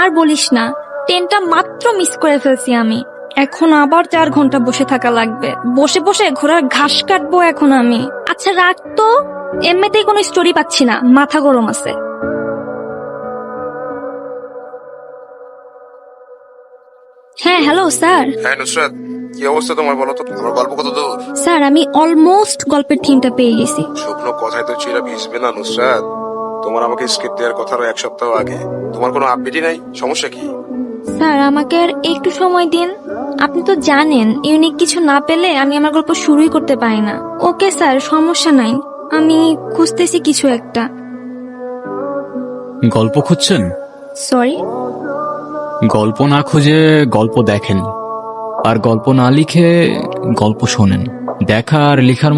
আর বলিস না ট্রেনটা মাত্র মিস করে ফেলছি আমি। এখন আবার চার ঘণ্টা বসে থাকা লাগবে। বসে বসে ঘোড়ার ঘাস কাটবো এখন আমি। আচ্ছা রাখ তো? এমনিতেই কোনো স্টোরি পাচ্ছি না, মাথা গরম আছে। হ্যাঁ হ্যালো স্যার। হ্যাঁ নুসরাত। কি অবস্থা তোমার বলো তো? আমার গল্প কত দূর? স্যার আমি অলমোস্ট গল্পের থিমটা পেয়ে গেছি। শুকনো কথায় তো চিরা ভিজবে না নুসরাত। তোমার আমাকে স্ক্রিপ্ট দেওয়ার কথারও এক সপ্তাহ আগে। তোমার কোনো আপডেটই নাই? সমস্যা কি? স্যার আমাকে আর একটু সময় দিন। আপনি তো জানেন ইউনিক কিছু না পেলে আমি আমার গল্প শুরুই করতে পারি না। ওকে স্যার সমস্যা নাই। আমি খুঁজতেছি কিছু একটা। গল্প খুঁজছেন? সরি গল্প না খুঁজে গল্প দেখেন। আর গল্প না লিখে গল্প শোনেন। দেখা আর লেখার